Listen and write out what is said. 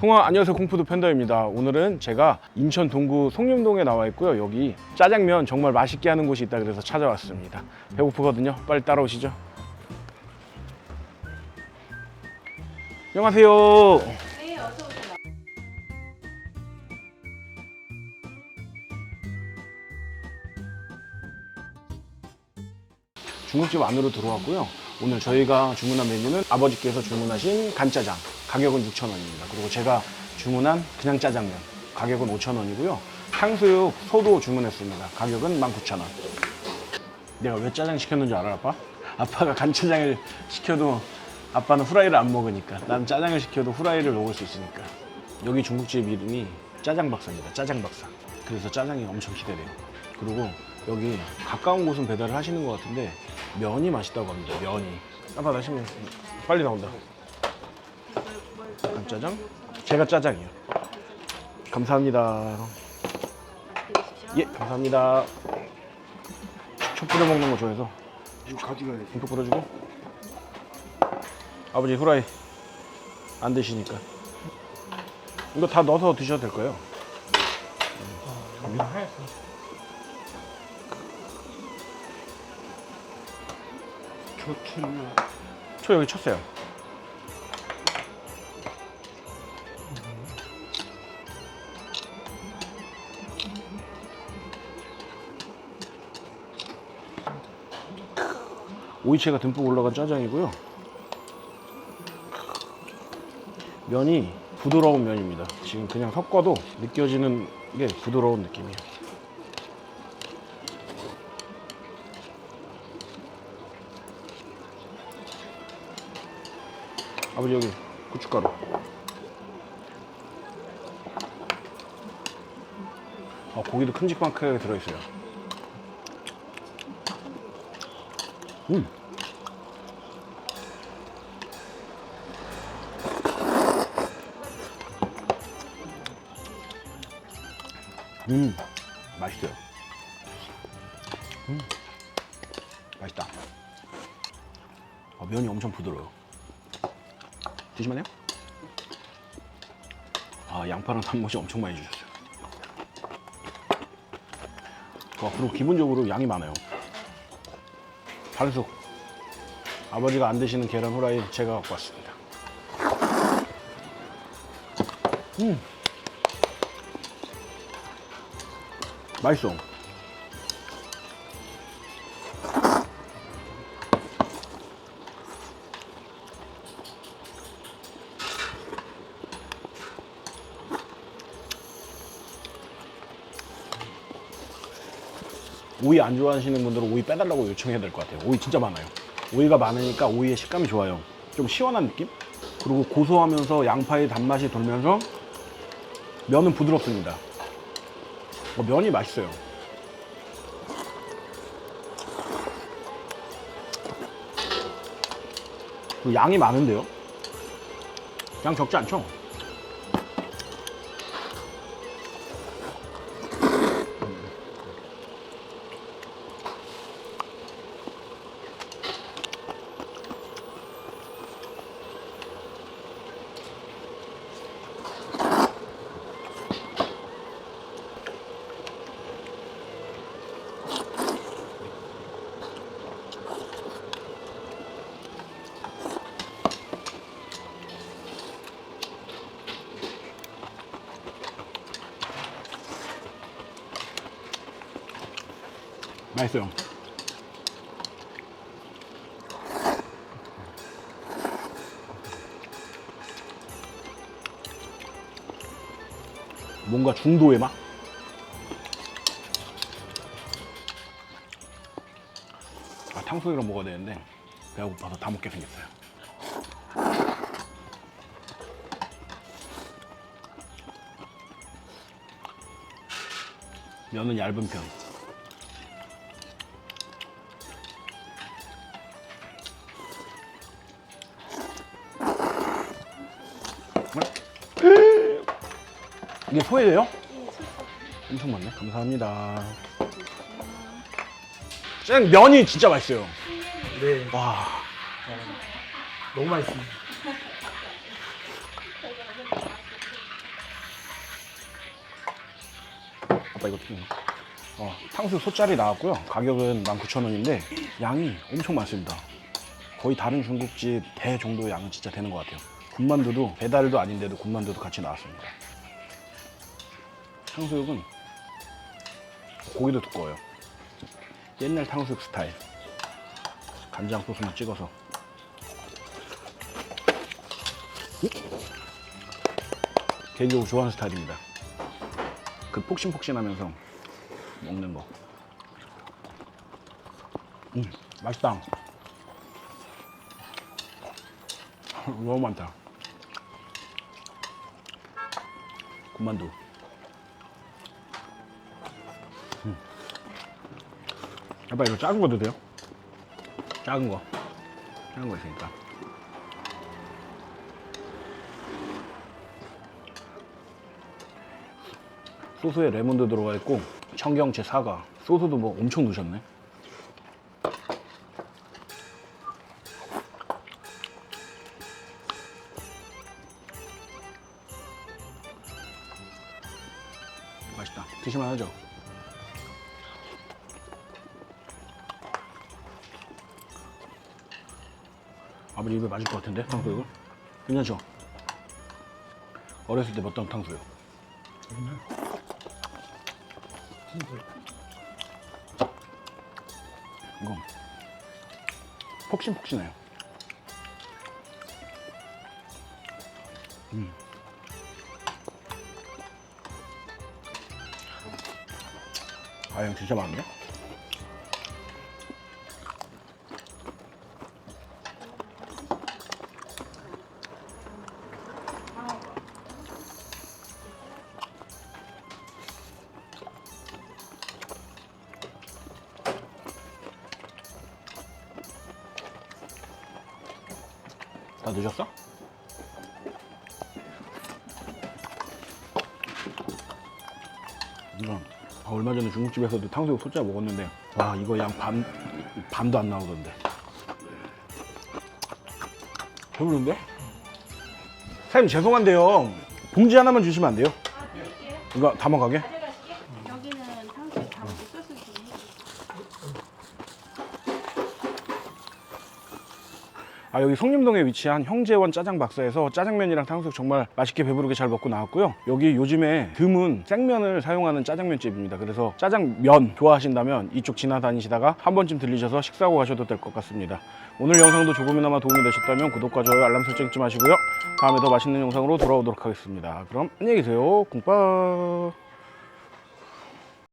콩아 안녕하세요. 콩푸드 팬더입니다. 오늘은 제가 인천 동구 송림동에 나와 있고요. 여기 짜장면 정말 맛있게 하는 곳이 있다 그래서 찾아왔습니다. 배고프거든요. 빨리 따라오시죠. 안녕하세요. 중국집 안으로 들어왔고요. 오늘 저희가 주문한 메뉴는 아버지께서 주문하신 간짜장 가격은 6,000원입니다. 그리고 제가 주문한 그냥 짜장면 가격은 5,000원이고요. 탕수육 소도 주문했습니다. 가격은 19,000원. 내가 왜 짜장 시켰는지 알아 아빠? 아빠가 간짜장을 시켜도 아빠는 후라이를 안 먹으니까. 난 짜장을 시켜도 후라이를 먹을 수 있으니까. 여기 중국집 이름이 짜장 박사입니다. 짜장 박사. 그래서 짜장이 엄청 기대돼요. 그리고 여기 가까운 곳은 배달을 하시는 것 같은데 면이 맛있다고 합니다. 면이. 아빠 나시면 빨리 나온다 간짜장 제가 짜장이요 감사합니다 예 감사합니다 초 뿌려 먹는 거 좋아해서 이거 가져가야 돼. 듬뿍 뿌려주고 아버지 후라이 안 드시니까 이거 다 넣어서 드셔도 될 거예요 좋겠네. 초 여기 쳤어요 오이채가 듬뿍 올라간 짜장이고요. 면이 부드러운 면입니다. 지금 그냥 섞어도 느껴지는 게 부드러운 느낌이에요. 아버지 여기 고춧가루. 아, 고기도 큼직큼하게 들어있어요. 음. 음 맛있어요 음 맛있다 아, 면이 엄청 부드러워요 드시면요? 아 양파랑 단무지 엄청 많이 주셨어요. 아, 그리고 기본적으로 양이 많아요. 반숙. 아버지가 안 드시는 계란 후라이 제가 갖고 왔습니다. 음. 맛있어. 오이 안 좋아하시는 분들은 오이 빼달라고 요청해야 될 것 같아요. 오이 진짜 많아요. 오이가 많으니까 오이의 식감이 좋아요. 좀 시원한 느낌? 그리고 고소하면서 양파의 단맛이 돌면서 면은 부드럽습니다. 어, 면이 맛있어요. 그리고 양이 많은데요? 양 적지 않죠? 맛있어요. 뭔가 중도의 맛? 아, 탕수육이랑 먹어야 되는데 배가 고파서 다 먹게 생겼어요. 면은 얇은 편. 이게 소예요? 엄청 많네. 감사합니다. 쌤 면이 진짜 맛있어요. 네. 와. 너무 맛있습니다. 아빠 이거 어떻게? 어, 탕수육 소짜리 나왔고요. 가격은 19,000원인데 양이 엄청 많습니다. 거의 다른 중국집 대 정도 양은 진짜 되는 것 같아요. 군만두도 배달도 아닌데도 군만두도 같이 나왔습니다. 탕수육은 고기도 두꺼워요. 옛날 탕수육 스타일. 간장 소스만 찍어서. 개인적으로 좋아하는 스타일입니다. 그 폭신폭신하면서 먹는 거. 음, 맛있다. 너무 많다. 군만두. 음. 아빠 이거 작은 거 드세요? 작은 거. 작은 거 있으니까. 소스에 레몬도 들어가 있고 청경채, 사과, 소스도 뭐 엄청 넣으셨네. 맛있다. 드시면 하죠. 아버지 입에 맞을 것 같은데 탕수육은? 괜찮죠? 어렸을 때 먹던 탕수육. 이거 폭신폭신해요. 음. 아, 양 진짜 많은데? 다 드셨어? 이거 아, 얼마 전에 중국집에서도 탕수육 소짜 먹었는데 와 이거 양 반 반도 안 나오던데 배부른데? 사장님 죄송한데요 봉지 하나만 주시면 안 돼요? 아. 이거 담아가게? 아 여기 성림동에 위치한 형제원 짜장 박사에서 짜장면이랑 탕수육 정말 맛있게 배부르게 잘 먹고 나왔고요. 여기 요즘에 드문 생면을 사용하는 짜장면집입니다. 그래서 짜장면 좋아하신다면 이쪽 지나다니시다가 한 번쯤 들리셔서 식사하고 가셔도 될 것 같습니다. 오늘 영상도 조금이나마 도움이 되셨다면 구독과 좋아요 알람 설정 잊지 마시고요. 다음에 더 맛있는 영상으로 돌아오도록 하겠습니다. 그럼 안녕히 계세요. 꿍빠